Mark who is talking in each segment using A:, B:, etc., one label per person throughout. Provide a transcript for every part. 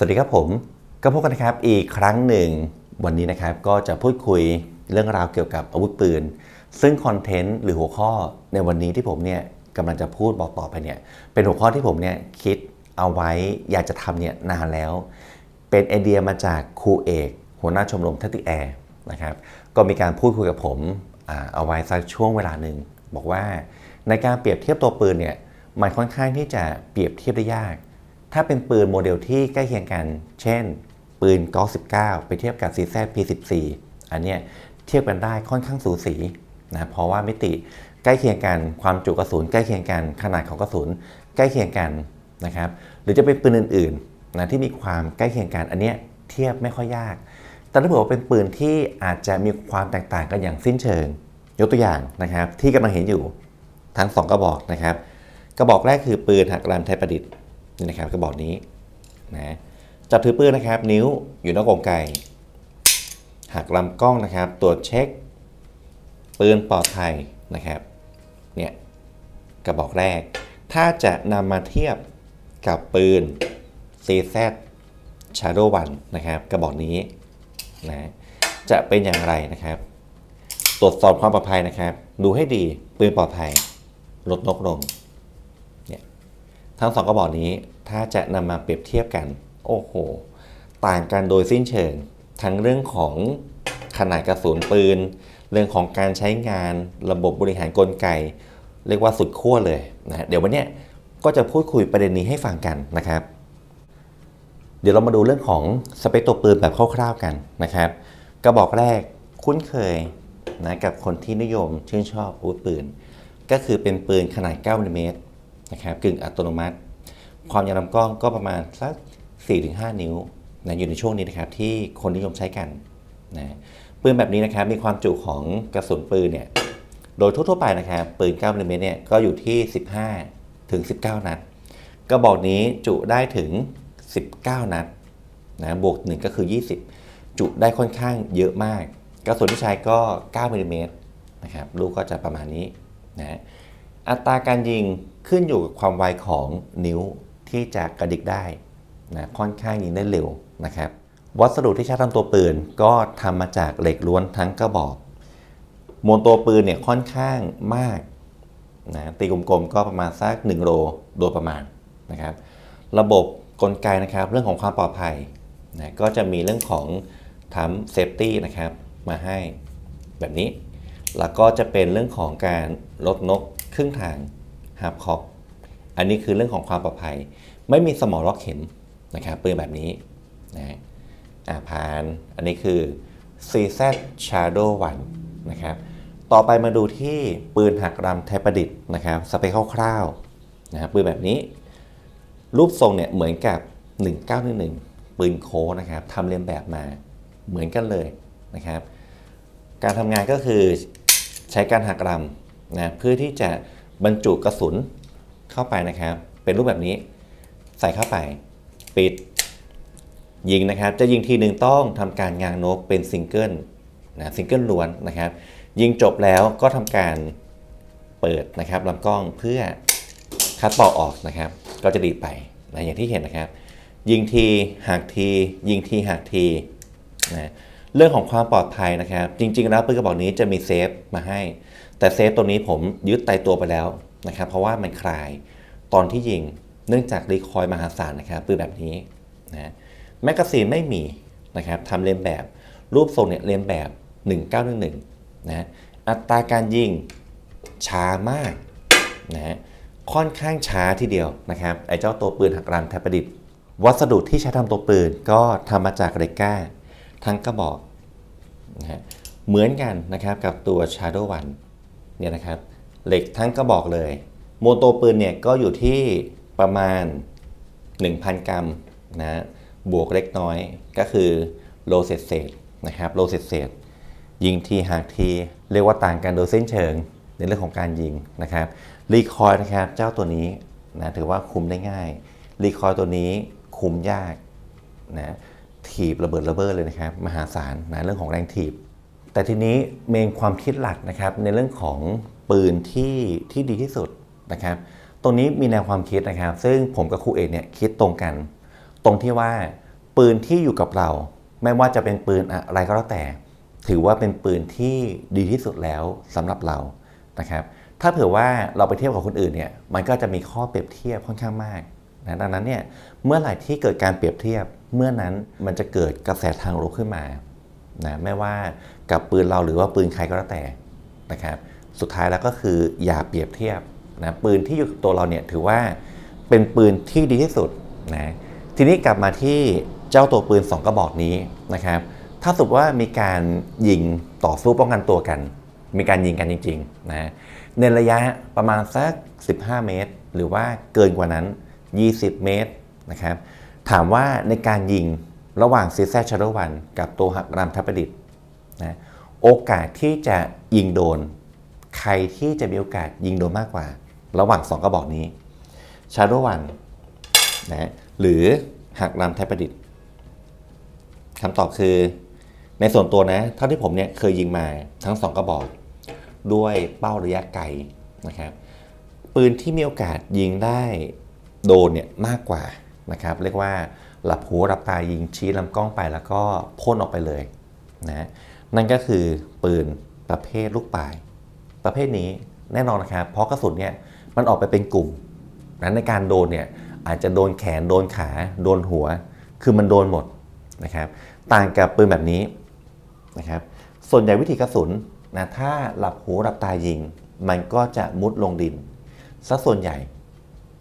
A: สวัสดีครับผมก็พบกันนะครับอีกครั้งหนึ่งวันนี้นะครับก็จะพูดคุยเรื่องราวเกี่ยวกับอาวุธปืน ซึ่งคอนเทนต์หรือหัวข้อในวันนี้ที่ผมเนี่ยกำลังจะพูดบอกต่อไปเนี่ยเป็นหัวข้อที่ผมเนี่ยคิดเอาไว้อยากจะทำเนี่ยนานแล้ว เป็นไอเดียมาจากครูเอก หัวหน้าชมรมทัตติแอร์นะครับก็มีการพูดคุยกับผมเอาไว้สักช่วงเวลาหนึ่งบอกว่าในการเปรียบเทียบตัวปืนเนี่ยมันค่อนข้างที่จะเปรียบเทียบได้ยาก ถ้าเป็นปืนโมเดลที่ใกล้เคียงกัน เช่น ปืนกอ19 ไปเทียบกับ CZ P14 อันเนี้ยเทียบกันได้ค่อนข้างสูสีนะเพราะว่ามิติใกล้เคียงกัน ความจุกระสุนใกล้เคียงกัน ขนาดของกระสุนใกล้เคียงกันนะครับ หรือจะเป็นปืนอื่นๆนะที่มีความใกล้เคียงกัน อันเนี้ยเทียบไม่ค่อยยาก แต่ถ้าเผื่อว่าเป็นปืนที่อาจจะมีความแตกต่างกันอย่างสิ้นเชิง ยกตัวอย่างนะครับ ที่กำลังเห็นอยู่ทั้งสองกระบอกนะครับ กระบอกแรกคือปืนหักลำไทยประดิษฐ์ นี่นะครับกระบอกนี้นะจับถือปืนนะครับ นิ้วอยู่นอกกงไกหักลำกล้องนะครับ ตรวจเช็ค ปืนปลอดภัยนะครับเนี่ยกระบอกแรก ถ้าจะนำมาเทียบกับปืน CZ Shadow 1นะครับกระบอกนี้นะจะเป็นอย่างไรนะครับ ตรวจสอบความปลอดภัยนะครับ ดูให้ดีปืนปลอดภัยลดนกลง ทั้งสองกระบอกนี้ถ้าจะนำมาเปรียบเทียบกัน โอ้โห ต่างกันโดยสิ้นเชิง ทั้งเรื่องของขนาดกระสุนปืน เรื่องของการใช้งานระบบบริหารกลไก เรียกว่าสุดขั้วเลยนะเดี๋ยววันนี้ก็จะพูดคุยประเด็นนี้ให้ฟังกันนะครับ เดี๋ยวเรามาดูเรื่องของสเปคตัวปืนแบบคร่าวๆกันนะครับ กระบอกแรกคุ้นเคยนะกับคนที่นิยมชื่นชอบอาวุธปืน ก็คือเป็นปืนขนาด9มิลลิเมตร นะครับกึ่งอัตโนมัติ ความยาวลำกล้องก็ประมาณสัก 4-5 นิ้วนะอยู่ในช่วงนี้นะครับที่คนนิยมใช้กันนะปืนแบบนี้นะครับมีความจุของกระสุนปืนเนี่ยโดยทั่วๆไปนะครับปืน9มิลลิเมตรเนี่ยก็อยู่ที่ 15 ถึง 19 นัดกระบอกนี้จุได้ถึง 19 นัดนะบวก 1 ก็คือ 20 จุได้ค่อนข้างเยอะมาก กระสุนที่ใช้ก็ 9มิลลิเมตรนะครับลูกก็จะประมาณนี้นะ อัตราการยิงขึ้นอยู่กับความไวของนิ้วที่จะกระดิกได้นะค่อนข้างยิงได้เร็วนะครับ วัสดุที่ใช้ทำตัวปืนก็ทำมาจากเหล็กล้วนทั้งกระบอก มวลตัวปืนเนี่ยค่อนข้างมากนะตีกลมๆก็ประมาณสัก1โลโดยประมาณนะครับ ระบบกลไกนะครับเรื่องของความปลอดภัยนะก็จะมีเรื่องของทำเซฟตี้นะครับมาให้แบบนี้ แล้วก็จะเป็นเรื่องของการลดนก รึ่งทางฮาร์ปคอปอันนี้คือเรื่องของความปลอดภัย ไม่มีสมอล็อกเข็มนะครับปืนแบบนี้นะอ่าผ่านอันนี้คือ CZ Shadow 1นะครับต่อไปมาดูที่ปืนหักรำไทยประดิษฐ์นะครับสเปคคร่าวๆนะครับปืนแบบนี้ รูปทรงเนี่ยเหมือนกับ 1911 ปืนโค้นะครับทำเลียนแบบมาเหมือนกันเลยนะครับการทำงานก็คือใช้การหักรำ นะเพื่อที่จะบรรจุกระสุนเข้าไปนะครับ เป็นรูปแบบนี้ใส่เข้าไป ปิด ยิงนะครับ จะยิงทีหนึ่งต้องทำการงางนกเป็นซิงเกิลนะซิงเกิลล้วนนะครับ ยิงจบแล้วก็ทำการเปิดนะครับลำกล้องเพื่อคัดปอกออกนะครับ ก็จะดีดไปนะอย่างที่เห็นนะครับ ยิงทีหักที ยิงทีหักทีนะ เรื่องของความปลอดภัยนะครับ จริงๆแล้วปืนกระบอกนี้จะมีเซฟมาให้ แต่เซฟตัวนี้ผมยึดไตตัวไปแล้วนะครับ เพราะว่ามันคลายตอนที่ยิงเนื่องจากรีคอยล์มหาศาลนะครับปืนแบบนี้นะแมกกาซีนไม่มีนะครับทำเลนแบบรูปทรงเนี่ยเลนแบบ 1911นะอัตราการยิงช้ามากนะฮะค่อนข้างช้าทีเดียวนะครับไอ้เจ้าตัวปืนหักรันไทยประดิษฐ์วัสดุที่ใช้ทำตัวปืนก็ทำมาจากเหล็กก้า ทั้งกระบอกนะฮะเหมือนกันนะครับกับตัว Shadow 1เนี่ยนะครับเหล็กทั้งกระบอกเลย โมวลตัวปืนเนี่ยก็อยู่ที่ประมาณ 1,000 กรัมนะบวกเล็กน้อยก็คือโลเศษเศษนะครับโลเศษเศษยิงทีหากทีเรียกว่าต่างกันโดยเส้นเชิงในเรื่องของการยิงนะครับรีคอยนะครับเจ้าตัวนี้นะถือว่าคุมได้ง่ายรีคอยตัวนี้คุมยากนะ ถีบระเบิดระเบ้อเลยนะครับมหาศาลนะเรื่องของแรงถีบ แต่ทีนี้เมนความคิดหลักนะครับในเรื่องของปืนที่ที่ดีที่สุดนะครับ ตรงนี้มีแนวความคิดนะครับ ซึ่งผมกับครูเอกเนี่ยคิดตรงกัน ตรงที่ว่าปืนที่อยู่กับเรา ไม่ว่าจะเป็นปืนอะไรก็แล้วแต่ ถือว่าเป็นปืนที่ดีที่สุดแล้วสำหรับเรานะครับ ถ้าเผื่อว่าเราไปเทียบกับคนอื่นเนี่ยมันก็จะมีข้อเปรียบเทียบค่อนข้างมาก นะดังนั้นเนี่ยเมื่อไหร่ที่เกิดการเปรียบเทียบเมื่อนั้นมันจะเกิดกระแสทางลบขึ้นมานะไม่ว่ากับปืนเราหรือว่าปืนใครก็แล้วแต่นะครับสุดท้ายแล้วก็คืออย่าเปรียบเทียบนะปืนที่อยู่กับตัวเราเนี่ยถือว่าเป็นปืนที่ดีที่สุดนะทีนี้กลับมาที่เจ้าตัวปืน 2 กระบอกนี้นะครับถ้าสมมติว่ามีการยิงต่อสู้ป้องกันตัวกัน มีการยิงกันจริงๆนะในระยะประมาณสัก 15 เมตร หรือว่าเกินกว่านั้น 20 เมตรนะครับถามว่าในการยิงระหว่างซีแซชาร์วัน กับตัวหักรามทัพประดิษฐ์นะโอกาสที่จะยิงโดน ใครที่จะมีโอกาสยิงโดนมากกว่า ระหว่าง 2 กระบอกนี้ชาร์วันนะหรือหักรามไทยประดิษฐ์คำตอบคือในส่วนตัวนะ เท่าที่ผมเนี่ยเคยยิงมาทั้ง 2 กระบอก ด้วยเป้าระยะไกลนะครับปืนที่มีโอกาสยิงได้ โดนเนี่ยมากกว่านะครับเรียกว่าหลับหูหลับตายิงชี้ลำกล้องไปแล้วก็พ่นออกไปเลยนะนั่นก็คือปืนประเภทลูกปลาย ประเภทนี้แน่นอนนะครับเพราะกระสุนเนี่ยมันออกไปเป็นกลุ่มนั้นในการโดนเนี่ยอาจจะโดนแขนโดนขา โดนหัว คือมันโดนหมดนะครับ ต่างกับปืนแบบนี้นะครับ ส่วนใหญ่วิธีกระสุนนะถ้าหลับหูหลับตายิง มันก็จะมุดลงดินซะส่วนใหญ่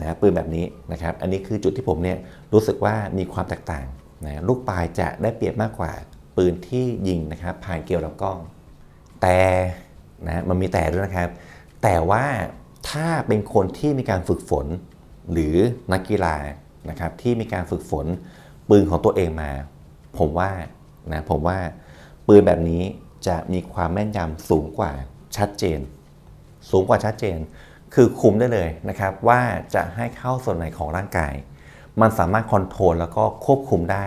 A: นะปืนแบบนี้นะครับ อันนี้คือจุดที่ผมเนี่ยรู้สึกว่ามีความแตกต่างนะลูกปลายจะได้เปรียบมากกว่าปืนที่ยิงนะครับผ่านเกลียวลำกล้อง แต่นะมันมีแต่ด้วยนะครับ แต่ว่าถ้าเป็นคนที่มีการฝึกฝน หรือนักกีฬานะครับที่มีการฝึกฝนปืนของตัวเองมา ผมว่านะผมว่าปืนแบบนี้จะมีความแม่นยำสูงกว่าชัดเจน สูงกว่าชัดเจน คือคุมได้เลยนะครับว่าจะให้เข้าส่วนไหนของร่างกาย มันสามารถคอนโทรลแล้วก็ควบคุมได้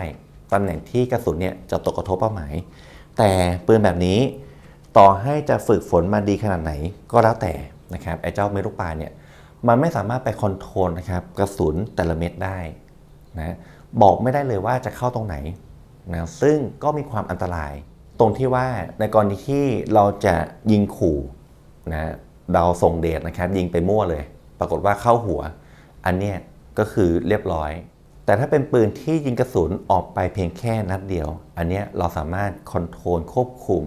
A: ตำแหน่งที่กระสุนเนี่ยจะตกกระทบเป้าหมาย แต่ปืนแบบนี้ต่อให้จะฝึกฝนมาดีขนาดไหนก็แล้วแต่นะครับไอ้เจ้าเมลูกปลาเนี่ยมันไม่สามารถไปคอนโทรลนะครับกระสุนแต่ละเม็ดได้นะบอกไม่ได้เลยว่าจะเข้าตรงไหนนะซึ่งก็มีความอันตราย ตรงที่ว่าในกรณีที่เราจะยิงขู่นะ เราส่งเดชนะครับ ยิงไปมั่วเลย ปรากฏว่าเข้าหัว อันเนี้ยก็คือเรียบร้อย แต่ถ้าเป็นปืนที่ยิงกระสุนออกไปเพียงแค่นัดเดียว อันเนี้ยเราสามารถคอนโทรลควบคุม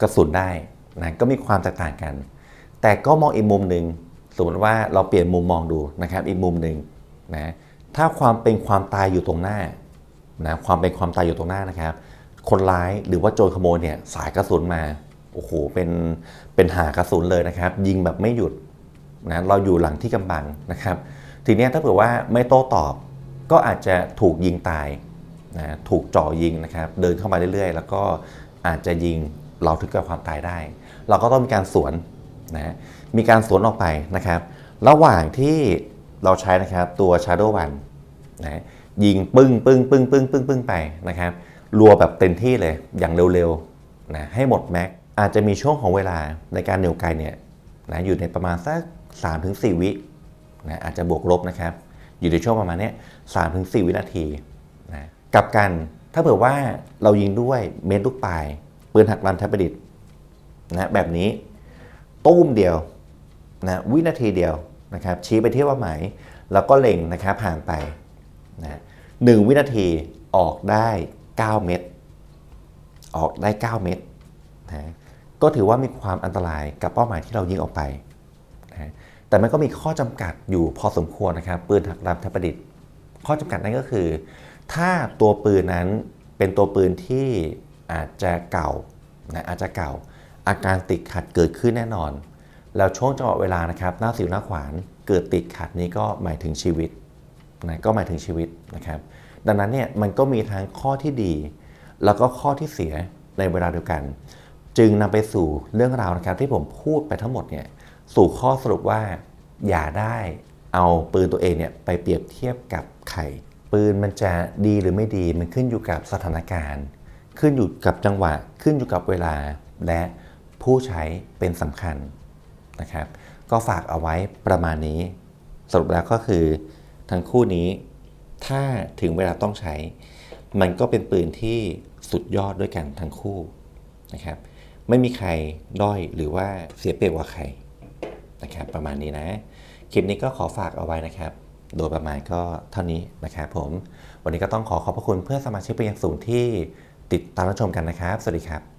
A: กระสุนได้นะก็มีความแตกต่างกัน แต่ก็มองอีกมุมหนึ่งสมมติว่าเราเปลี่ยนมุมมองดูนะครับ อีกมุมหนึ่งนะถ้าความเป็นความตายอยู่ตรงหน้านะความเป็นความตายอยู่ตรงหน้านะครับ คนร้ายหรือว่าโจรขโมยเนี่ยสายกระสุนมา โอ้โหเป็นเป็นหากระสุนเลยนะครับ ยิงแบบไม่หยุดนะเราอยู่หลังที่กำบังนะครับ ทีนี้ถ้าเผื่อว่าไม่โต้ตอบก็อาจจะถูกยิงตายนะถูกจ่อยิงนะครับ เดินเข้ามาเรื่อยๆ แล้วก็อาจจะยิงเราถึงกับความตายได้ เราก็ต้องมีการสวนนะมีการสวนออกไปนะครับ ระหว่างที่เราใช้นะครับตัว Shadow 1นะยิงปึ้งปึ้งปึ้งปึ้งปึ้งปึ้งไปนะครับรัวแบบเต็มที่เลยอย่างเร็วๆนะให้หมดแม็ก อาจจะมีช่วงของเวลาในการเหนี่ยวไกลเนี่ยนะอยู่ในประมาณสัก3-4 วินะอาจจะบวกลบนะครับ อยู่ในช่วงประมาณนี้สามถึงสี่วินาทีนะกลับกันถ้าเผื่อว่าเรายิงด้วยเม็ดลูกปลายปืนหักลำทัพประดิษฐ์นะแบบนี้ตุ้มเดียวนะวินาทีเดียวนะครับ ชี้ไปที่เป้าหมายแล้วก็เล็งนะครับผ่านไปนะหนึ่งวินาทีออกได้ 9 เม็ดออกได้ 9 เม็ดนะ ก็ถือว่ามีความอันตรายกับเป้าหมายที่เรายิงออกไปนะแต่มันก็มีข้อจำกัดอยู่พอสมควรนะครับ ปืนหักลำทัประดิษฐ์ ข้อจำกัดนั่นก็คือ ถ้าตัวปืนนั้นเป็นตัวปืนที่อาจจะเก่านะอาจจะเก่า อาการติดขัดเกิดขึ้นแน่นอน แล้วช่วงจังหวะเวลานะครับ หน้าสิวหน้าขวานเกิดติดขัดนี้ก็หมายถึงชีวิตนะก็หมายถึงชีวิตนะครับ ดังนั้นเนี่ยมันก็มีทั้งข้อที่ดี แล้วก็ข้อที่เสียในเวลาเดียวกัน จึงนำไปสู่เรื่องราวนะครับ ที่ผมพูดไปทั้งหมดเนี่ยสู่ข้อสรุปว่า อย่าได้เอาปืนตัวเองเนี่ยไปเปรียบเทียบกับไข่ปืนมันจะดีหรือไม่ดีมันขึ้นอยู่กับสถานการณ์ ขึ้นอยู่กับจังหวะขึ้นอยู่กับเวลา และผู้ใช้เป็นสำคัญนะครับ ก็ฝากเอาไว้ประมาณนี้ สรุปแล้วก็คือทั้งคู่นี้ถ้าถึงเวลาต้องใช้ มันก็เป็นปืนที่สุดยอดด้วยกันทั้งคู่นะครับ ไม่มีใครด้อยหรือว่าเสียเปรียบกว่าใครนะครับประมาณนี้นะ คลิปนี้ก็ขอฝากเอาไว้นะครับ โดยประมาณก็เท่านี้นะครับผม วันนี้ก็ต้องขอขอบพระคุณเพื่อนสมาชิกเป็นอย่างสูงที่ติดตามรับชมกันนะครับ สวัสดีครับ